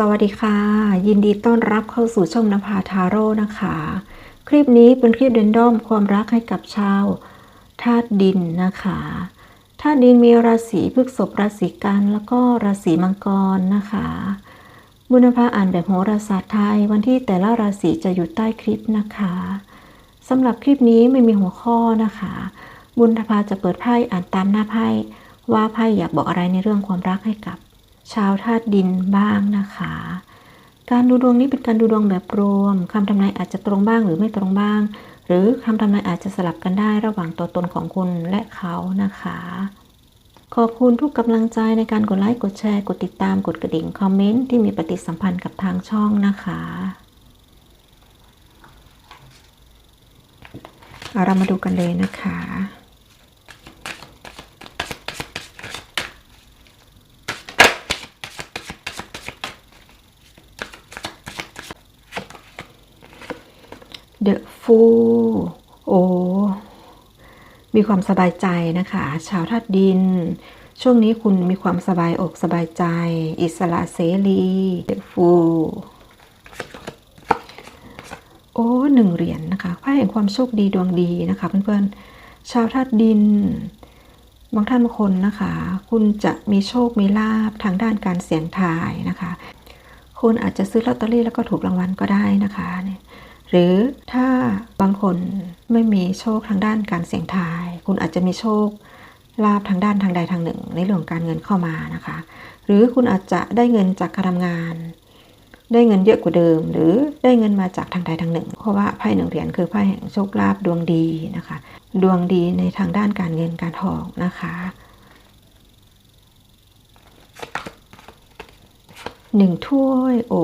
สวัสดีค่ะ ยินดีต้อนรับเข้าสู่ช่องนภาทาโร่นะคะ คลิปนี้เป็นคลิปเดนดอมความรักให้กับชาวธาตุดินนะคะธาตุดินมีราศีพฤษภราศีกันแล้วก็ราศีมังกรนะคะบุญภาอ่านแบบโหราศาสตร์ไทย วันที่แต่ละราศีจะอยู่ใต้คลิปนะคะสำหรับคลิปนี้ไม่มีหัวข้อนะคะ บุญภาจะเปิดไพ่อ่านตามหน้าไพ่ว่าไพ่อยากบอกอะไรในเรื่องความรักให้กับ ชาวธาตุดินบ้างนะคะ การดูดวงนี้เป็นการดูดวงแบบรวมคำทำนายอาจจะตรงบ้างหรือไม่ตรงบ้าง หรือคำทำนายอาจจะสลับกันได้ระหว่างตัวตนของคุณและเขานะคะ ขอบคุณทุกกำลังใจในการกดไลค์กดแชร์กดติดตามกดกระดิ่งคอมเมนต์ที่มีปฏิสัมพันธ์กับทางช่องนะคะเอาเรามาดูกันเลยนะคะ The Fool โอ้มีความสบายใจนะคะ ชาวธาตุดิน ช่วงนี้คุณมีความสบายอกสบายใจ อิสระเสรี The Fool โอ้หนึ่งเหรียญนนะคะไพ่แห่งความโชคดีดวงดีนะคะเพื่อนๆ ชาวธาตุดิน บางท่านบางคนนะคะ คุณจะมีโชคมีลาบทางด้านการเสี่ยงทายนะคะ คุณอาจจะซื้อลอตเตอรี่แล้วก็ถูกรางวัลก็ได้นะคะเนี่ย หรือถ้าบางคนไม่มีโชคทางด้านการเสี่ยงทาย คุณอาจจะมีโชคลาบทางด้านทางใดทางหนึ่ง ในเรื่องการเงินเข้ามานะคะ หรือคุณอาจจะได้เงินจากการทำงาน ได้เงินเยอะกว่าเดิม หรือได้เงินมาจากทางใดทางหนึ่ง เพราะว่าไพ่หนึ่งเหรียญคือไพ่แห่งโชคลาภดวงดีนะคะ ดวงดีในทางด้านการเงินการทองนะคะหนึ่งถ้วยโอ้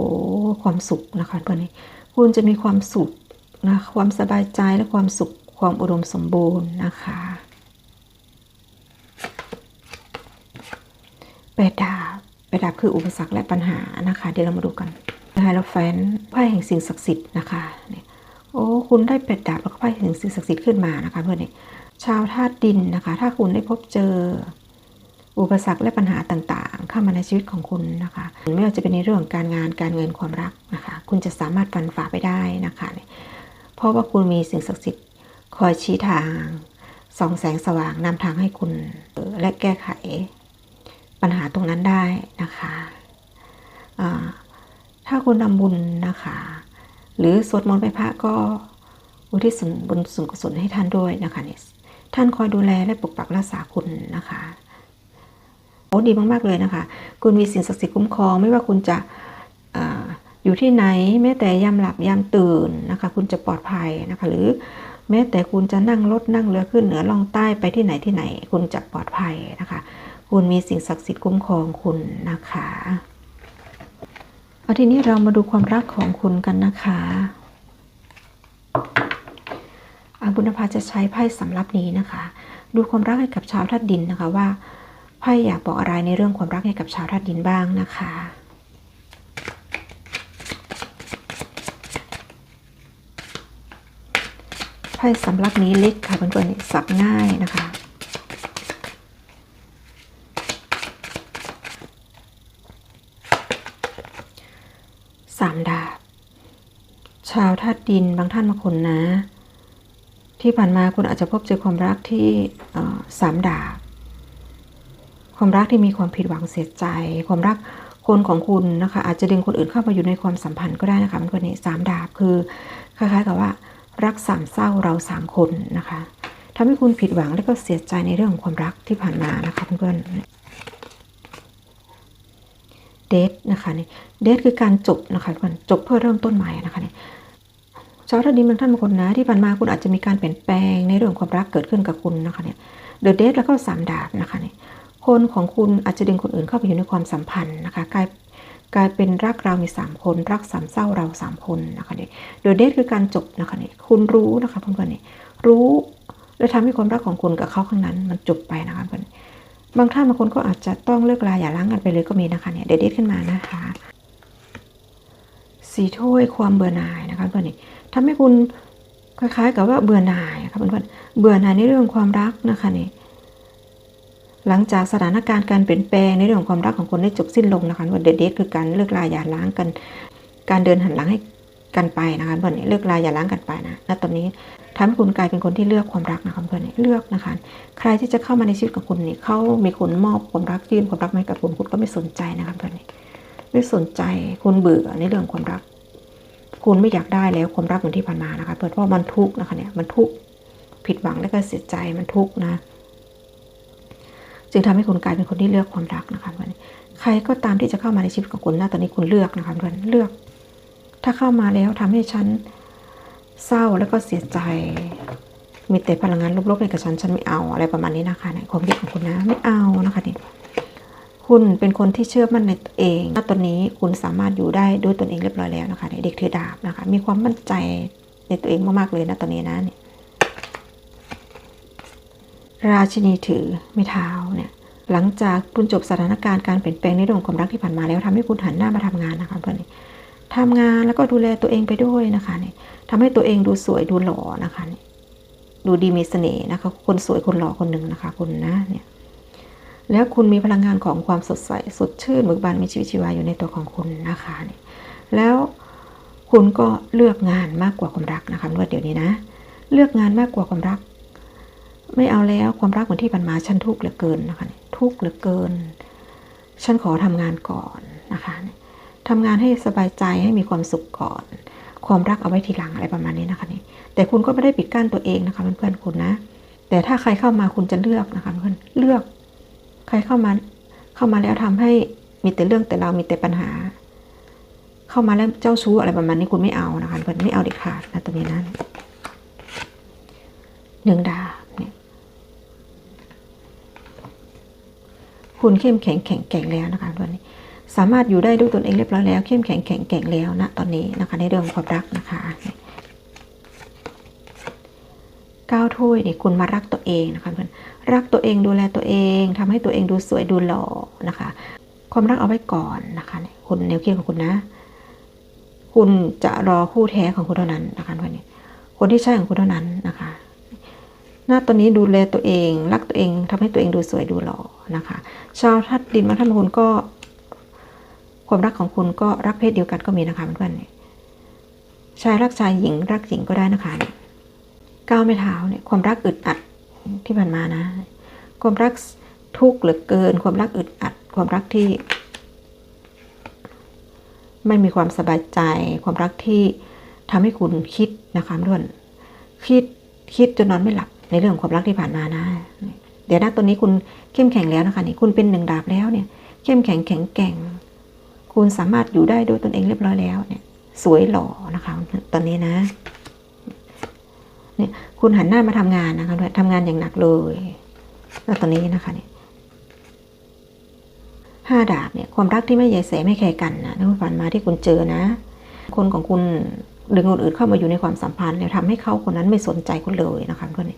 ความสุขนะคะเพื่อนนี่ คุณจะมีความสุขนะความสบายใจและความสุขความอุดมสมบูรณ์นะคะแปดดาบแปดดาบคืออุปสรรคและปัญหานะคะ เดี๋ยวเรามาดูกันไฮโลแฟนไพ่แห่งสิ่งศักดิ์สิทธิ์นะคะเนี่ยโอ้คุณได้แปดดาบแล้วก็ไพ่แห่งสิ่งศักดิ์สิทธิ์ขึ้นมานะคะเพื่อนนี่ชาวธาตุดินนะคะ ถ้าคุณได้พบเจออุปสรรคและปัญหาต่างๆ เข้ามาในชีวิตของคุณนะคะไม่ว่าจะเป็นในเรื่องการงานการเงินความรักนะคะ คุณจะสามารถฟันฝ่าไปได้นะคะ เพราะว่าคุณมีสิ่งศักดิ์สิทธิ์คอยชี้ทางส่องแสงสว่างนำทางให้คุณ และแก้ไขปัญหาตรงนั้นได้นะคะถ้าคุณทำบุญนะคะ หรือสวดมนต์ไปพระก็อุทิศส่วนบุญส่วนกุศลให้ท่านด้วยนะคะเนี่ยท่านคอยดูแลและปกปักรักษาคุณนะคะโอ้ดีมากๆเลยนะคะ คุณมีสิ่งศักดิ์สิทธิ์คุ้มครอง ไม่ว่าคุณจะ อยู่ที่ไหนแม้แต่ยามหลับยามตื่นนะคะ คุณจะปลอดภัยนะคะ หรือแม้แต่คุณจะนั่งรถนั่งเรือขึ้นเหนือล่องใต้ไปที่ไหนที่ไหน คุณจะปลอดภัยนะคะ คุณมีสิ่งศักดิ์สิทธิ์คุ้มครองคุณนะคะเอาทีนี้เรามาดูความรักของคุณกันนะคะอาบุญภาจะใช้ไพ่สำรับนี้นะคะ ดูความรักให้กับชาวธาตุดินนะคะว่าไพ่อยากบอกอะไรในเรื่องความรักให้กับชาวธาตุดินบ้างนะคะ พ่สำรับนี้เล็กค่ะเพื่อนๆสับง่ายนะคะสามดาบ ชาวธาตุดินบางท่านบางคนนะ ที่ผ่านมาคุณอาจจะพบเจอความรักที่สามดาบ ความรักที่มีความผิดหวังเสียใจ ความรักคนของคุณนะคะอาจจะดึงคนอื่นเข้ามาอยู่ในความสัมพันธ์ก็ได้นะคะมันคนนี้สามดาบคือคล้ายๆกับว่า รักสามเศร้าเราสามคนนะคะทำให้คุณผิดหวังและก็เสียใจในเรื่องของความรักที่ผ่านมานะคะเพื่อนเดทนะคะนี่เดทคือการจบนะคะเพื่อนจบเพื่อเริ่มต้นใหม่นะคะนี่ชาวราดีบางท่านบางคนนะที่ผ่านมาคุณอาจจะมีการเปลี่ยนแปลงในเรื่องความรักเกิดขึ้นกับคุณนะคะเนี่ยเดอะเดทแล้วก็สามดาบนะคะเนี่ยคนของคุณอาจจะดึงคนอื่นเข้าไปอยู่ในความสัมพันธ์นะคะกลาย กลายเป็นรักเรามีสามคน รักสามเศร้าเราสามคนนะคะเนี่ยโดยเดทคือการจบนะคะเนี่ยคุณรู้นะคะเพื่อนๆเนี่ยรู้และทำให้ความรักของคุณกับเขาข้างนั้น มันจบไปนะคะเพื่อนบางท่านบางคนก็อาจจะต้องเลิกลาอย่าล้างกันไปเลยก็มีนะคะเนี่ยเดทขึ้นมานะคะสีถ้วยความเบื่อหน่ายนะคะเพื่อนนี่ทำให้คุณคล้ายๆกับว่าเบื่อหน่ายค่ะเพื่อนๆเบื่อหน่ายในเรื่องความรักนะคะเนี่ย หลังจากสถานการณ์การเปลี่ยนแปลงในเรื่องของความรักของคนได้จบสิ้นลงนะคะว่าเดทเดทคือการเลิกลาอย่าล้างกัน การเดินหันหลังให้กันไปนะคะเพื่อนเลิกลาอย่าล้างกันไปนะณตอนนี้ทำให้คุณกลายเป็นคนที่เลือกความรักนะคะเพื่อนเลือกนะคะ ใครที่จะเข้ามาในชีวิตของคุณนี่เขามีคนมอบความรักยื่นความรักมาให้กับคุณคุณก็ไม่สนใจนะคะเพื่อนไม่สนใจคุณเบื่อในเรื่องความรัก คุณไม่อยากได้แล้วความรักเหมือนที่ผ่านมานะคะเพื่อนเพราะมันทุกข์นะคะเนี่ยมันทุกข์ผิดหวังแล้วก็เสียใจมันทุกข์นะ จึงทำให้คุณกลายเป็นคนที่เลือกความรักนะคะเพื่อนใครก็ตามที่จะเข้ามาในชีวิตของคุณนะตอนนี้คุณเลือกนะคะเพื่อนเลือก ถ้าเข้ามาแล้วทำให้ฉันเศร้าแล้วก็เสียใจ มีแต่พลังงานลบๆในกับฉันฉันไม่เอาอะไรประมาณนี้นะคะในความคิดของคุณนะไม่เอานะคะนี่คุณเป็นคนที่เชื่อมั่นในตัวเองณตอนนี้คุณสามารถอยู่ได้ด้วยตนเองเรียบร้อยแล้วนะคะเด็กถือดาบนะคะ มีความมั่นใจในตัวเองมากๆเลยนะตอนนี้นะเนี่ย ราชินีถือไม่เท้าเนี่ยหลังจากคุณจบสถานการณ์การเปลี่ยนแปลงในเรื่องความรักที่ผ่านมาแล้วทำให้คุณหันหน้ามาทำงานนะคะเพื่อนทำงานแล้วก็ดูแลตัวเองไปด้วยนะคะเนี่ยทำให้ตัวเองดูสวยดูหล่อนะคะเนี่ยดูดีมีเสน่ห์นะคะ คนสวยคนหล่อคนหนึ่งนะคะคุณนะเนี่ยแล้วคุณมีพลังงานของความสดใสสดชื่นเบิกบานมีชีวิตชีวาอยู่ในตัวของคุณนะคะเนี่ยแล้วคุณก็เลือกงานมากกว่าความรักนะคะว่าเดี๋ยวนี้นะ เลือกงานมากกว่าความรัก ไม่เอาแล้วความรักเหมือนที่ผ่านมาฉันทุกข์เหลือเกินนะคะทุกข์เหลือเกิน ฉันขอทำงานก่อนนะคะทำงานให้สบายใจให้มีความสุขก่อน ความรักเอาไว้ทีหลังอะไรประมาณนี้นะคะนี่แต่คุณก็ไม่ได้ปิดกั้นตัวเองนะคะเพื่อนๆคุณนะ แต่ถ้าใครเข้ามาคุณจะเลือกนะคะเพื่อนเลือก ใครเข้ามาเข้ามาแล้วทำให้มีแต่เรื่องแต่เรามีแต่ปัญหา เข้ามาแล้วเจ้าชู้อะไรประมาณนี้คุณไม่เอานะคะเพื่อนไม่เอาเด็ดขาดนะตรงนี้นะหนึ่งดาบเนี่ย คุณเข้มแข็งแข็งแกร่งแล้วนะคะตอนนี้สามารถอยู่ได้ด้วยตนเองเรียบร้อยแล้ว เข้มแข็งแข็งแกร่งแล้วนะตอนนี้นะคะในเรื่องความรักนะคะก้าวถ้วยเนี่ยคุณมารักตัวเองนะคะเพื่อนรักตัวเองดูแลตัวเองทำให้ตัวเองดูสวยดูหล่อนะคะ ความรักเอาไว้ก่อนนะคะคุณแนวคิดของคุณนะ คุณจะรอคู่แท้ของคุณเท่านั้นนะคะเพื่อนคนที่ใช่ของคุณเท่านั้นนะคะ หน้าตอนนี้ดูแลตัวเอง รักตัวเองทำให้ตัวเองดูสวยดูหล่อ นะคะ ชาวทัดดินมาท่านคุณก็ ความรักของคุณก็รักเพศเดียวกันก็มีนะคะเพื่อนๆชายรักชายหญิงรักหญิงก็ได้นะคะก้าวไม่เท้าเนี่ยความรักอึดอัดที่ผ่านมานะ ความรักทุกข์เหลือเกิน ความรักอึดอัด ความรักที่ ไม่มีความสบายใจ ความรักที่ทำให้คุณคิดนะคะเพื่อนคิดคิดจนนอนไม่หลับในเรื่องความรักที่ผ่านมานะ เดี๋ยวนะตอนนี้คุณเข้มแข็งแล้วนะคะนี่คุณเป็นหนึ่งดาบแล้วเนี่ย เข้มแข็งแข็งแกร่ง คุณสามารถอยู่ได้ด้วยตนเองเรียบร้อยแล้วเนี่ย สวยหล่อนะคะตอนนี้นะเนี่ยคุณหันหน้ามาทำงานนะคะด้วยทำงานอย่างหนักเลยแล้วตอนนี้นะคะเนี่ยห้าดาบเนี่ยความรักที่ไม่ใยแสไม่แคร์กันนะที่ผ่านมาที่คุณเจอนะ คนของคุณดึงคนอื่นเข้ามาอยู่ในความสัมพันธ์แล้วทำให้เขาคนนั้นไม่สนใจคุณเลยนะคะเพื่อน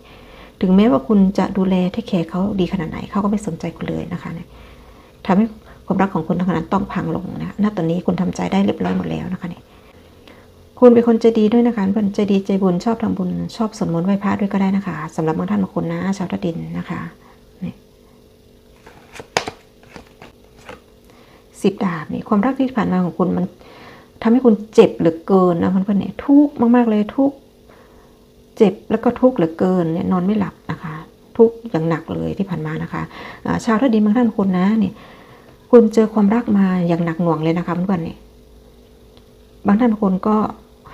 ถึงแม้ว่าคุณจะดูแลที่แคร์เขาดีขนาดไหนเขาก็ไม่สนใจคุณเลยนะคะเนี่ยทำให้ความรักของคุณทั้งนั้นต้องพังลงนะณตอนนี้คุณทำใจได้เรียบร้อยหมดแล้วนะคะเนี่ยคุณเป็นคนใจดีด้วยนะคะเพื่อนใจดีใจบุญชอบทำบุญชอบสวดมนต์ไหว้พระด้วยก็ได้นะคะสำหรับบางท่านบางคนนะ ชาวทัดินนะคะนี่สิบดาบนี่ความรักที่ผ่านมาของคุณมันทำให้คุณเจ็บเหลือเกินนะเพื่อนๆเนี่ยทุกข์มาก ๆ เลยทุกข์ เจ็บแล้วก็ทุกข์เหลือเกินเนี่ยนอนไม่หลับนะคะ ทุกข์อย่างหนักเลยที่ผ่านมานะคะะชาวทัดินบางท่านคนนะเนี่ยคุณเจอความรักมาอย่างหนักหน่วงเลยนะคะเพื่อนๆเนี่ยบางท่านคนก็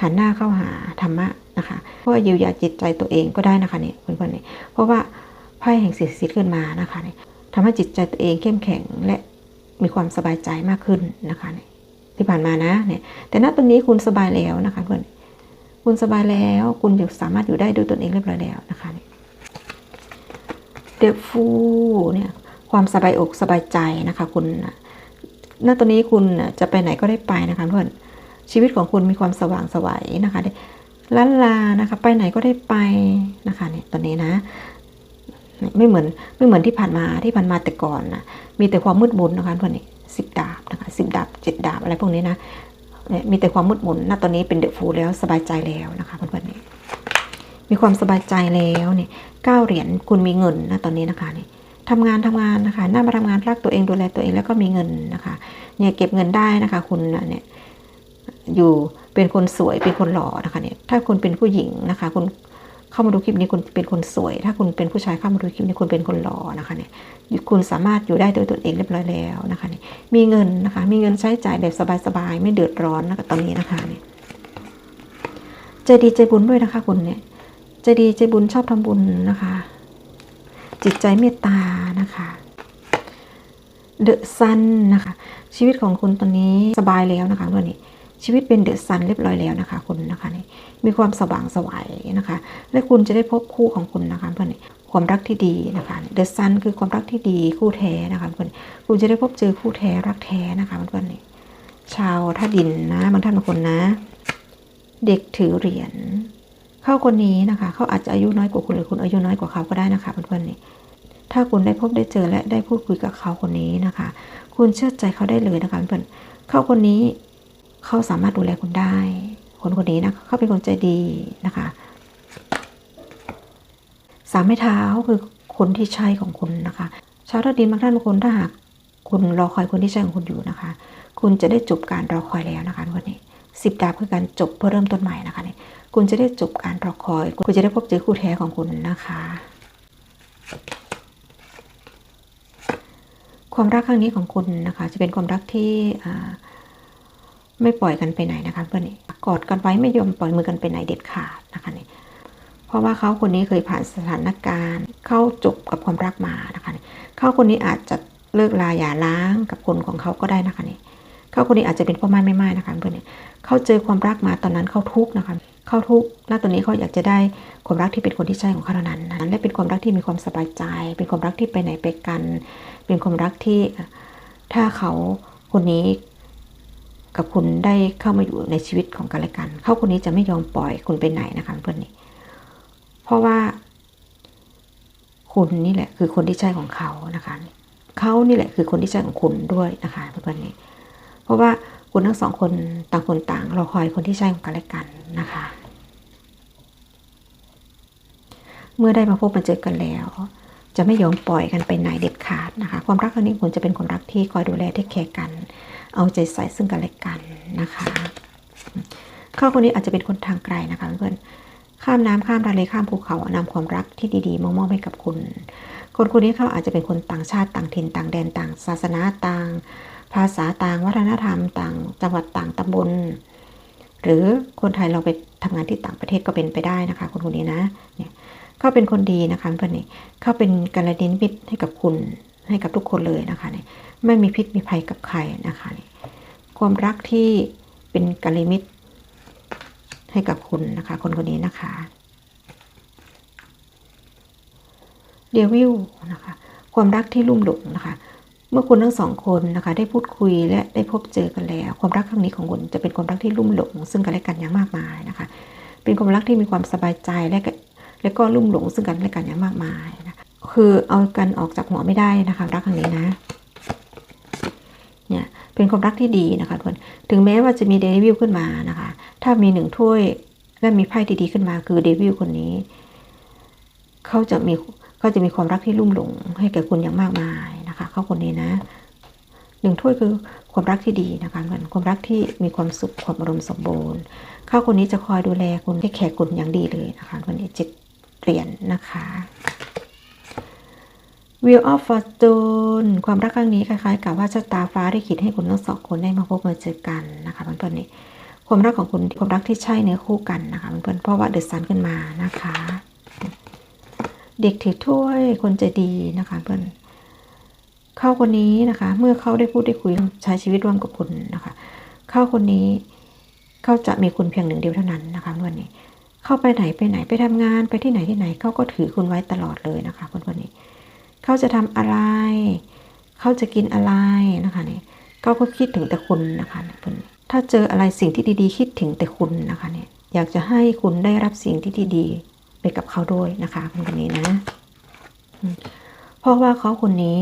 หันหน้าเข้าหาธรรมะนะคะเพราะว่าเยียวยาจิตใจตัวเองก็ได้นะคะเนี่ยเพื่อนๆเนี่ยเพราะว่าไพ่แห่งสิทธิ์ขึ้นมานะคะเนี่ยทำให้จิตใจตัวเองเข้มแข็งและมีความสบายใจมากขึ้นนะคะเนี่ยที่ผ่านมานะเนี่ยแต่ณตอนนี้คุณสบายแล้วนะคะเพื่อน คุณสบายแล้ว คุณอยู่สามารถอยู่ได้ด้วยตนเองเรียบร้อยแล้วนะคะเดฟูเนี่ยความสบายอกสบายใจนะคะคุณณตอนนี้คุณจะไปไหนก็ได้ไปนะคะเพื่อนชีวิตของคุณมีความสว่างสวัยนะคะล้านลานะคะ ไปไหนก็ได้ไปนะคะเนี่ยตอนนี้นะไม่เหมือนไม่เหมือนที่ผ่านมาที่ผ่านมาแต่ก่อนนะมีแต่ความมืดมนนะคะเพื่อนสิบดาบนะคะสิบดาบเจ็ดดาบอะไรพวกนี้นะ มีแต่ความมืดมนณตอนนี้เป็นเดอะฟูแล้วสบายใจแล้วนะคะเพื่อนๆนี่มีความสบายใจแล้วเนี่ยเก้าเหรียญคุณมีเงินนะตอนนี้นะคะนี่ททำงานทำงานนะคะน้ามาทำงานรักตัวเองดูแลตัวเองแล้วก็มีเงินนะคะเนี่ยเก็บเงินได้นะคะ คุณเนี่ยอยู่เป็นคนสวยเป็นคนหล่อนะคะเนี่ยถ้าคุณเป็นผู้หญิงนะคะ คุณเข้ามาดูคลิปนี้คุณเป็นคนสวย ถ้าคุณเป็นผู้ชายเข้ามาดูคลิปนี้คุณเป็นคนหล่อนะคะเนี่ย คุณสามารถอยู่ได้ด้วยตัวเองเรียบร้อยแล้วนะคะนี่มีเงินนะคะมีเงินใช้จ่ายแบบสบายๆไม่เดือดร้อนนะคะตอนนี้นะคะเนี่ยใจดีใจบุญด้วยนะคะคุณเนี่ยใจดีใจบุญชอบทำบุญนะคะ จิตใจเมตตานะคะเดอะซันนะคะ ชีวิตของคุณตอนนี้สบายแล้วนะคะวันนี้ชีวิตเป็นเดอะซันเรียบร้อยแล้วนะคะคุณนะคะนี่มีความสว่างสวายนะคะ และคุณจะได้พบคู่ของคุณนะคะเพื่อน ความรักที่ดีนะคะเดอะซันคือความรักที่ดีคู่แท้นะคะเพื่อนคุณจะได้พบเจอคู่แท้รักแท้นะคะเพื่อนนี่ชาวท่าดินนะบางท่านบางคนนะ เด็กถือเหรียญเข้าคนนี้นะคะเขาอาจจะอายุน้อยกว่าคุณหรือคุณอายุน้อยกว่าเขาก็ได้นะคะเพื่อนๆนี่ถ้าคุณได้พบได้เจอและได้พูดคุยกับเขาคนนี้นะคะ คุณเชื่อใจเขาได้เลยนะคะเพื่อนเขาคนนี้เขาสามารถดูแลคุณได้ คนคนนี้นะเขาเป็นคนใจดีนะคะ สามไม้เท้าคือคนที่ใช่ของคุณนะคะชาวท่าดินบางท่านบางคนถ้าหากคุณรอคอยคนที่ใช่ของคุณอยู่นะคะ คุณจะได้จบการรอคอยแล้วนะคะวันนี้สิบดาบคือการจบเพื่อเริ่มต้นใหม่นะคะเนี่ยคุณจะได้จบการรอคอย คุณจะได้พบเจอคู่แท้ของคุณนะคะ ความรักครั้งนี้ของคุณนะคะ จะเป็นความรักที่ไม่ปล่อยกันไปไหนนะคะเพื่อนกอดกันไว้ไม่ยอมปล่อยมือกันไปไหนเด็ดขาดนะคะเนี่ย เพราะว่าเขาคนนี้เคยผ่านสถานการณ์ เข้าจบกับความรักมานะคะเขาคนนี้อาจจะเลิกลาหย่าร้างกับคนของเขาก็ได้นะคะเนี่ยเขาคนนี้อาจจะเป็นพ่อไม้ไม่ไม้นะคะเพื่อนเนี่ยเขาเจอความรักมาตอนนั้นเขาทุกข์นะคะเขาทุกข์แล้วตอนนี้เขาอยากจะได้ความรักที่เป็นคนที่ใช่ของเขาเท่านั้นนั้นและเป็นความรักที่มีความสบายใจ เป็นความรักที่ไปไหนไปกัน เป็นความรักที่ถ้าเขาคนนี้กับคุณได้เข้ามาอยู่ในชีวิตของกันและกัน เขาคนนี้จะไม่ยอมปล่อยคุณไปไหนนะคะเพื่อนนี่เพ ราะว่า คุณนี่แหละคือคนที่ใช่ของเขานะคะเขานี่แหละคือคนที่ใช่ของคุณด้วยนะคะเพื่อนนี่เพราะว่าคุณทั้งสองคนต่างคนต่างรอคอยคนที่ใช่ของกันและกันนะคะ เมื่อได้มาพบมาเจอกันแล้ว จะไม่ยอมปล่อยกันไปไหนเด็ดขาดนะคะ ความรักครั้งนี้คุณจะเป็นความรักที่คอยดูแลเทคแคร์กัน เอาใจใส่ซึ่งกันและกันนะคะเขาคนนี้อาจจะเป็นคนทางไกลนะคะเพื่อน ข้ามน้ำข้ามทะเลข้ามภูเขานำความรักที่ดีๆมามอบให้กับคุณ คนคนนี้เขาอาจจะเป็นคนต่างชาติต่างถิ่นต่างแดนต่าง ศาสนาต่าง ภาษาต่างวัฒนธรรม ต่างจังหวัดต่างตำบล หรือคนไทยเราไปทำงานที่ต่างประเทศก็เป็นไปได้นะคะ คนคนนี้นะเนี่ยเขาเป็นคนดีนะคะเพื่อนนี่เขาเป็นกัลยาณมิตรให้กับคุณให้กับทุกคนเลยนะคะเนี่ยไม่มีพิษมีภัยกับใครนะคะเนี่ยความรักที่เป็นกัลยาณมิตร ให้กับคุณนะคะ คนคนนี้นะคะเดวิลนะคะ ความรักที่ลุ่มหลงนะคะ เมื่อคุณทั้งสองคนนะคะ ได้พูดคุยและได้พบเจอกันแล้ว ความรักครั้งนี้ของคุณจะเป็นความรักที่ลุ่มหลง ซึ่งกันและกันอย่างมากมายนะคะ เป็นความรักที่มีความสบายใจและและก็ลุ่มหลงซึ่งกันและกันอย่างมากมายนะคือเอากันออกจากหัวไม่ได้นะคะ รักครั้งนี้นะ เนี่ยเป็นความรักที่ดีนะคะทุกคนถึงแม้ว่าจะมีเดวิลขึ้นมานะคะ ถ้ามีหนึ่งถ้วยและมีไพ่ดีๆขึ้นมาคือเดวิลคนนี้เขาจะมีเขาจะมีความรักที่ลุ่มหลงให้แก่คุณอย่างมากมายนะคะเขาคนนี้นะหนึ่งถ้วยคือความรักที่ดีนะคะเหมือนความรักที่มีความสุขความอารมณ์สมบูรณ์เขาคนนี้จะคอยดูแลคุณให้แขกคุณอย่างดีเลยนะคะวันนี้จิตเปลี่ยนนะคะ Wheel of Fortune ความรักครั้งนี้คล้ายๆ กับว่าชะตาฟ้าได้คิดให้คุณทั้งสองคนได้มาพบมาเจอกันนะคะเพื่อนๆนี่ความรักของคุณความรักที่ใช่เนื้อคู่กันนะคะเพื่อนๆเพราะว่าเดือดซันขึ้นมานะคะ เด็กถือถ้วยคนใจดีนะคะเพื่อนเข้าคนนี้นะคะ เมื่อเขาได้พูดได้คุยใช้ชีวิตร่วมกับคุณนะคะ เข้าคนนี้เขาจะมีคุณเพียงหนึ่งเดียวเท่านั้นนะคะเพื่อนนี้เข้าไปไหนไปไหนไปทำงานไปที่ไหนที่ไหนเขาก็ถือคุณไว้ตลอดเลยนะคะเพื่อนคนนี้ เขาจะทำอะไร เขาจะกินอะไรนะคะเนี่ยเขาก็คิดถึงแต่คุณนะคะเพื่อนถ้าเจออะไรสิ่งที่ดีๆ คิดถึงแต่คุณนะคะเนี่ยอยากจะให้คุณได้รับสิ่งที่ดีๆไปกับเขาด้วยนะคะคนคนนี้นะเพราะว่าเขาคนนี้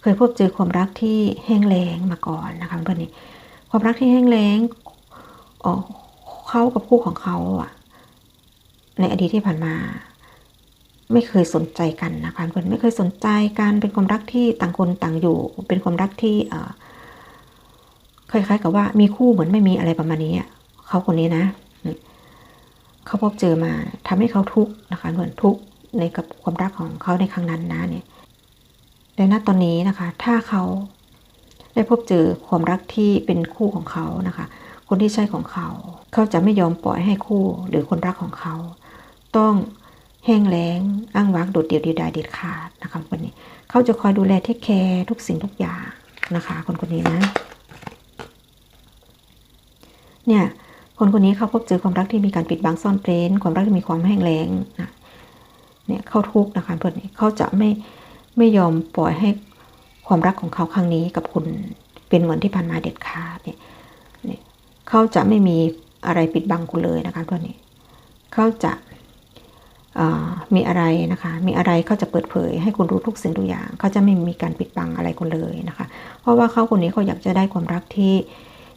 เคยพบเจอความรักที่แห้งแล้งมาก่อนนะคะเพื่อนนี่ความรักที่แห้งแล้งเขากับคู่ของเขาอะในอดีตที่ผ่านมา ไม่เคยสนใจกันนะคะเพื่อนไม่เคยสนใจกันเป็นความรักที่ต่างคนต่างอยู่ เป็นความรักที่เอ่อคล้ายๆกับว่ามีคู่เหมือนไม่มีอะไรประมาณนี้เขาคนนี้นะเขาพบเจอมาทำให้เขาทุกข์นะคะเหมือนทุกข์ในกับความรักของเขาในครั้งนั้นนะเนี่ยในณตอนนี้นะคะ ถ้าเขาได้พบเจอความรักที่เป็นคู่ของเขานะคะ คนที่ใช่ของเขา เขาจะไม่ยอมปล่อยให้คู่หรือคนรักของเขา ต้อง แห้งแล้งอ้างว้างโดดเดี่ยวเดียดายเด็ดขาดนะคะคนนี้เขาจะคอยดูแลเทคแคร์ทุกสิ่งทุกอย่างนะคะ คนคนนี้นะ เนี่ยคนคนนี้เขาพบเจอความรักที่มีการปิดบังซ่อนเร้น ความรักที่มีความแห้งแล้งนะเนี่ยเขาทุกข์นะคะเพื่อนเขาจะไม่ไม่ยอมปล่อยให้ความรักของเขาครั้งนี้กับคุณเป็นเหมือนที่ผ่านมาเด็ดขาดเนี่ยเนี่ยเขาจะไม่มีอะไรปิดบังคุณเลยนะคะเพื่อนนี่เขาจะ มีอะไรนะคะ มีอะไรเขาจะเปิดเผย ให้คุณรู้ทุกสิ่งทุกอย่าง เขาจะไม่มีการปิดบังอะไรคุณเลยนะคะ เพราะว่าเขาคนนี้เขาอยากจะได้ความรักที่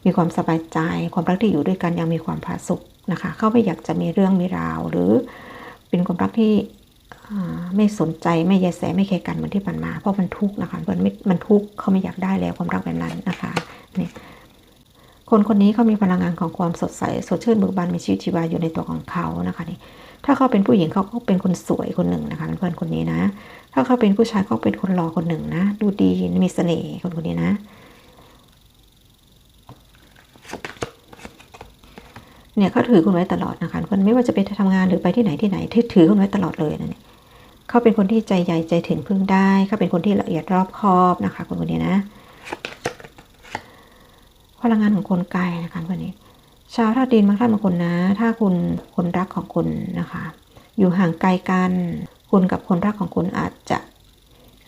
มีความสบายใจ ความรักที่อยู่ด้วยกันยังมีความผาสุกนะคะ เขาไม่อยากจะมีเรื่องมีราว หรือเป็นความรักที่ไม่สนใจไม่แยแสไม่แคร์กันเหมือนที่ผ่านมา เพราะมันทุกข์นะคะมันม่มันทุกข์เขาไม่อยากได้แล้วความรักแบบนั้นนะคะนี่คนคนนี้เขามีพลังงานของความสดใสสดชื่นเบิกบานมีชีวิตชีวาอยู่ในตัวของเขานะคะนี่ ถ้าเขาเป็นผู้หญิงเขาก็เป็นคนสวยคนหนึ่งนะคะเพื่อนคนนี้นะ ถ้าเขาเป็นผู้ชายเขาเป็นคนหล่อคนหนึ่งนะ ดูดีมีเสน่ห์คนคนนี้นะ เนี่ยเขาถือคุณไว้ตลอดนะคะคนไม่ว่าจะไปทำงานหรือไปที่ไหนที่ไหนที่ถือคุณไว้ตลอดเลยนะเนี่ยเขาเป็นคนที่ใจใหญ่ใจถึงพึ่งได้เขาเป็นคนที่ละเอียดรอบคอบนะคะ คนคนนี้นะพลังงานของคนไกลนะคะคนนี้ ชาวธาตุดินบางท่านบางคนนะ ถ้าคุณคนรักของคุณนะคะ อยู่ห่างไกลกัน คุณกับคนรักของคุณอาจจะ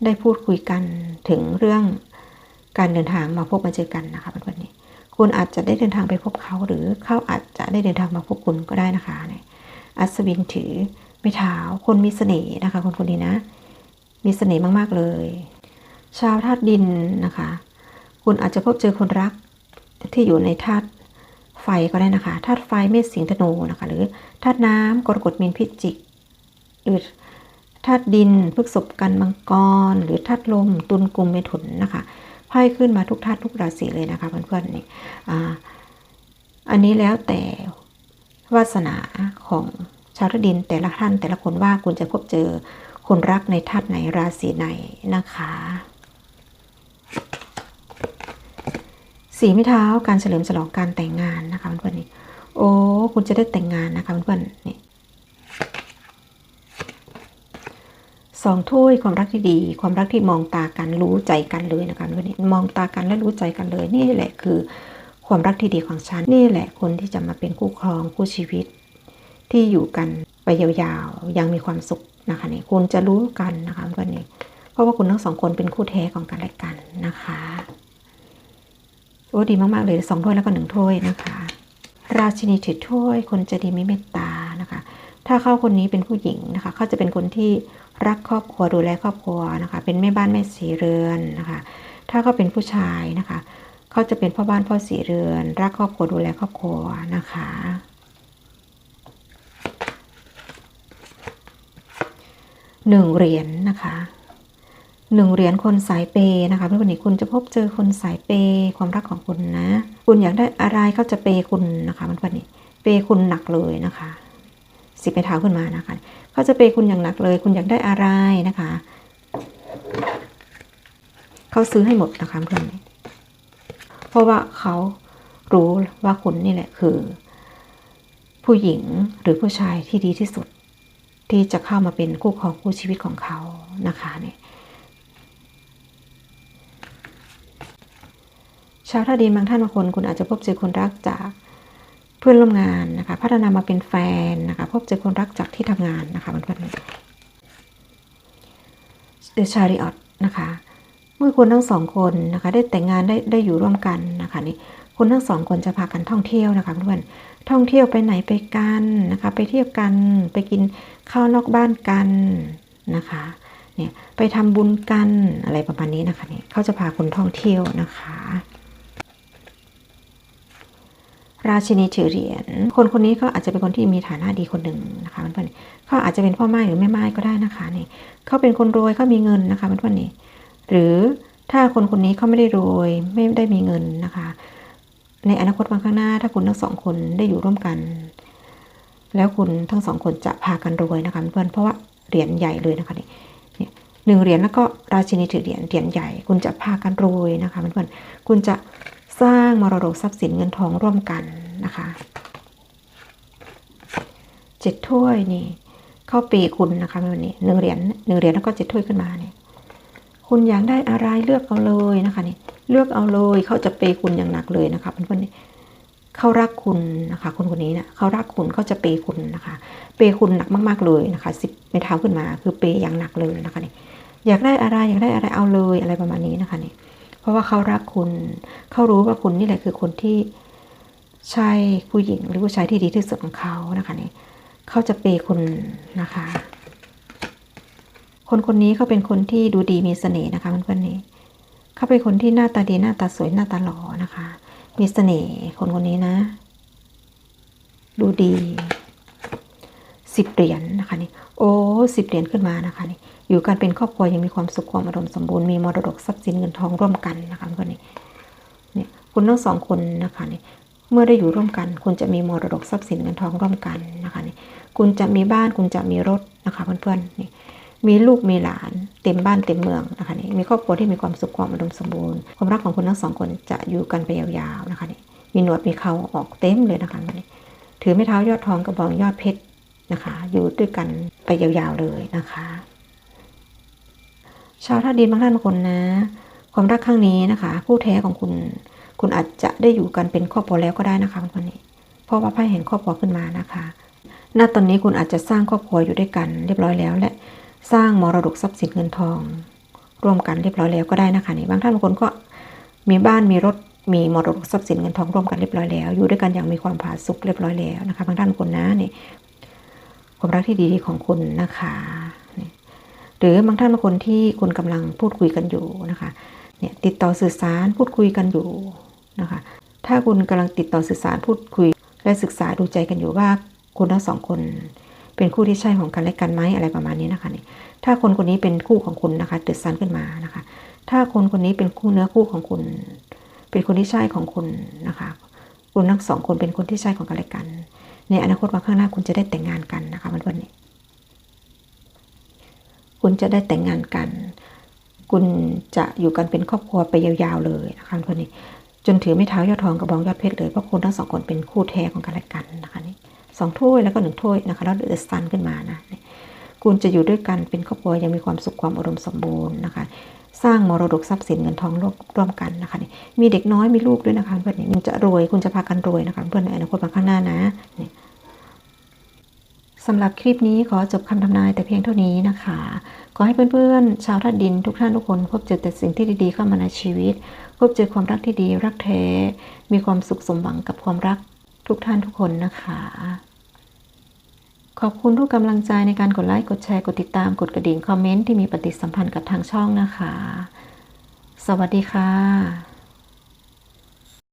ได้พูดคุยกันถึงเรื่องการเดินทางมาพบมาเจอกันนะคะเพื่อนนี้ คุณอาจจะได้เดินทางไปพบเขาหรือเขาอาจจะได้เดินทางมาพบคุณก็ได้นะคะเนี่ยอัศวินถือไม่เท้าคนมีเสน่ห์นะคะ คนคนนี้นะ มีเสน่ห์มากๆเลย ชาวธาตุดินนะคะ คุณอาจจะพบเจอคนรักที่อยู่ในธาตุ ไฟก็ได้นะคะธาตุไฟเมษสิงธนูนะคะ หรือธาตุน้ำกรกฎมีนพิจิกหรือธาตุดินพฤกษบกันมังกร หรือธาตุลมตุลกุมเมถุนนะคะไพ่ขึ้นมาทุกธาตุทุกราศีเลยนะคะเพื่อนๆนี่อันนี้แล้วแต่วาสนาของชาวดินแต่ละท่านแต่ละคนว่าคุณจะพบเจอคนรักในธาตุไหนราศีไหนนะคะ สีไม่เท้าการเฉลิมฉลองการแต่งงานนะคะเพื่อนๆนี่โอ้คุณจะได้แต่งงานนะคะเพื่อนๆนี่สองถ้วยความรักที่ดี ความรักที่มองตากันรู้ใจกันเลยนะคะเพื่อนๆมองตากันและรู้ใจกันเลย นี่แหละคือ ความรักที่ดีของฉันนี่แหละคนที่จะมาเป็นคู่ครองคู่ชีวิต ที่อยู่กันไปยาวๆยังมีความสุขนะคะนี่คุณจะรู้กันนะคะเพื่อนนี่เพราะว่าคุณทั้งสองคนเป็นคู่แท้ของกันและกันนะคะ โอ้ดีมากๆเลยสองถ้วยแล้วก็หนึ่งถ้วยนะคะ ราชินีถือถ้วยคนจะดีไม่เมตตานะคะ ถ้าเข้าคนนี้เป็นผู้หญิงนะคะ เขาจะเป็นคนที่รักครอบครัวดูแลครอบครัวนะคะ เป็นแม่บ้านแม่สีเรือนนะคะ ถ้าเขาเป็นผู้ชายนะคะ เขาจะเป็นพ่อบ้านพ่อสีเรือน รักครอบครัวดูแลครอบครัวนะคะ หนึ่งเหรียญนนะคะ หนึ่งเหรียญคนสายเปนะคะเพื่อนๆนี่คุณจะพบเจอคนสายเปความรักของคุณนะ คุณอยากได้อะไรเขาจะเปคุณนะคะเพื่อนๆนี่เปคุณหนักเลยนะคะสิบไปเท้าขึ้นมานะคะเขาจะเปคุณอย่างหนักเลย คุณอยากได้อะไรนะคะเขาซื้อให้หมดนะคะเพื่อนเพราะว่าเขารู้ว่าคุณนี่แหละคือ ผู้หญิงหรือผู้ชายที่ดีที่สุด ที่จะเข้ามาเป็นคู่ครองคู่ชีวิตของเขานะคะเนี่ยชาวท่าดินบางท่านบางคนคุณอาจจะพบเจอคนรักจากเพื่อนร่วมงานนะคะ พัฒนามาเป็นแฟนนะคะ พบเจอคนรักจากที่ทำงานนะคะเพื่อนๆเดชาริออตนะคะ เมื่อคุณทั้งสองคนนะคะได้แต่งงานได้ได้อยู่ร่วมกันนะคะนี่คุณทั้งสองคนจะพากันท่องเที่ยวนะคะเพื่อนท่องเที่ยวไปไหนไปกันนะคะ ไปเที่ยวกันไปกินข้าวนอกบ้านกันนะคะเนี่ยไปทำบุญกันอะไรประมาณนี้นะคะเนี่ยเขาจะพาคุณท่องเที่ยวนะคะ ราชินีถือเหรียญ คนคนนี้ก็อาจจะเป็นคนที่มีฐานะดีคนหนึ่งนะคะเพื่อนๆเขาอาจจะเป็นพ่อไม้หรือแม่ไม้ก็ได้นะคะนี่เขาเป็นคนรวยเขามีเงินนะคะเพื่อนๆนี่ หรือถ้าคนคนนี้เขาไม่ได้รวยไม่ได้มีเงินนะคะ ในอนาคตวันข้างหน้า ถ้าคุณทั้งสองคนได้อยู่ร่วมกัน แล้วคุณทั้งสองคนจะพากันรวยนะคะเพื่อนเพราะว่าเหรียญใหญ่เลยนะคะนี่หนึ่งเหรียญแล้วก็ราชินีถือเหรียญเหรียญใหญ่ คุณจะพากันรวยนะคะเพื่อนๆคุณจะ สร้างมรดกทรัพย์สินเงินทองร่วมกันนะคะเจ็ดถ้วยนี่เข้าปีคุณนะคะวันนี้หนึ่งเหรียญหนึ่งเหรียญแล้วก็เจ็ดถ้วยขึ้นมาเนี่ยคุณอยากได้อะไรเลือกเอาเลยนะคะนี่เลือกเอาเลยเขาจะเปคุณอย่างหนักเลยนะคะเพื่อนๆนี่เขารักคุณนะคะคนคนนี้เนะี่ยเขารักคุณเขาจะเปคุณนะคะ เปคุณหนักมาก ๆเลยนะคะสิบเมเท้าขึ้นมาคือเปอย่างหนักเลยนะคะนี่อยากได้อะไรอยากได้อะไรเอาเลยอะไรประมาณนี้นะคะนี่ เพราะว่าเขารักคุณ เขารู้ว่าคุณนี่แหละคือคนที่ใช่ผู้หญิงหรือผู้ชายที่ดีที่สุดของเขานะคะนี่เขาจะเปย์คุณนะคะ คนคนนี้เขาเป็นคนที่ดูดีมีเสน่ห์นะคะเพื่อนๆนี่เขาเป็นคนที่หน้าตาดีหน้าตาสวยหน้าตาหล่อนะคะ มีเสน่ห์คนคนนี้นะ ดูดีสิบเหรียญนะคะนี่โอ้สิบเหรียญขึ้นมานะคะนี่ อยู่กันเป็นครอบครัวยังมีความสุขความอุดมสมบูรณ์มีมรดกทรัพย์สินเงินทองร่วมกันนะคะเพื่อนนี่เนี่ยคุณทั้งสองคนนะคะเนี่ยเมื่อได้อยู่ร่วมกัน คุณจะมีมรดกทรัพย์สินเงินทองร่วมกันนะคะเนี่ยคุณจะมีบ้านคุณจะมีรถนะคะเพื่อนๆนี่มีลูกมีหลานเต็มบ้านเต็มเมืองนะคะนี่มีครอบครัวที่มีความสุขความอุดมสมบูรณ์ความรักของคุณทั้งสองคนจะอยู่กันไปยาวๆนะคะนี่มีหนวดมีเขาออกเต็มเลยนะคะนี่ถือไม้เท้ายอดทองกระบองยอดเพชรนะคะ อยู่ด้วยกันไปยาวๆเลยนะคะ ชาวท่าดินบางท่านบางคนนะ ความรักครั้งนี้นะคะ คู่แท้ของคุณ คุณอาจจะได้อยู่กันเป็นครอบครัวแล้วก็ได้นะคะคนนี้ เพราะว่าไพ่เห็นครอบครัวขึ้นมานะคะณตอนนี้คุณอาจจะสร้างครอบครัวอยู่ด้วยกัน เรียบร้อยแล้ว และสร้างมรดกทรัพย์สินเงินทอง ร่วมกันเรียบร้อยแล้วก็ได้นะคะนี่บางท่านบางคนก็มีบ้านมีรถมีมรดกทรัพย์สินเงินทองร่วมกันเรียบร้อยแล้ว อยู่ด้วยกันอย่างมีความผาสุกเรียบร้อยแล้วนะคะบางท่านคนนะนี่ความรักที่ดีของคุณนะคะ หรือบางท่านบางคนที่คุณกำลังพูดคุยกันอยู่นะคะเนี่ยติดต่อสื่อสารพูดคุยกันอยู่นะคะถ้าคุณกำลังติดต่อสื่อสารพูดคุย และศึกษาดูใจกันอยู่ว่าคุณทั้งสองคน เป็นคู่ที่ใช่ของกันและกันไหมอะไรประมาณนี้นะคะเนี่ยถ้าคนคนนี้เป็นคู่ของคุณนะคะเดือดซันขึ้นมานะคะ ถ้าคนคนนี้เป็นคู่เนื้อคู่ของคุณ เป็นคนที่ใช่ของคุณนะคะคุณทั้งสองคนเป็นคนที่ใช่ของกันและกัน ในอนาคตวันข้างหน้าคุณจะได้แต่งงานกันนะคะวันวันนี้ คุณจะได้แต่งงานกัน คุณจะอยู่กันเป็นครอบครัวไปยาวๆเลยนะคะวันนี้จนถือไม่เท้ายอดทองกระบองยอดเพชรเลยเพราะคุณทั้งสองคนเป็นคู่แท้ของกันและกันนะคะนี่สองถ้วยแล้วก็หนึ่งถ้วยนะคะแล้วเดือดซันขึ้นมานะคุณจะอยู่ด้วยกันเป็นครอบครัวยังมีความสุขความอุดมสมบูรณ์นะคะ สร้างมรดกทรัพย์สินเงินทองร่วมกันนะคะนี่มีเด็กน้อยมีลูกด้วยนะคะเพื่อนนี่คุณจะรวยคุณจะพากันรวยนะคะเพื่อนในอนาคตข้างหน้านะนี่ สำหรับคลิปนี้ขอจบคำทำนายแต่เพียงเท่านี้นะคะ ขอให้เพื่อนๆ ชาวท่าดินทุกท่านทุกคนพบเจอแต่สิ่งที่ดีๆเข้ามาในชีวิต พบเจอความรักที่ดีรักแท้ มีความสุขสมหวังกับความรักทุกท่านทุกคนนะคะ ขอบคุณทุกกำลังใจในการกดไลค์กดแชร์กดติดตามกดกระดิ่งคอมเมนต์ที่มีปฏิสัมพันธ์กับทางช่องนะคะ สวัสดีค่ะ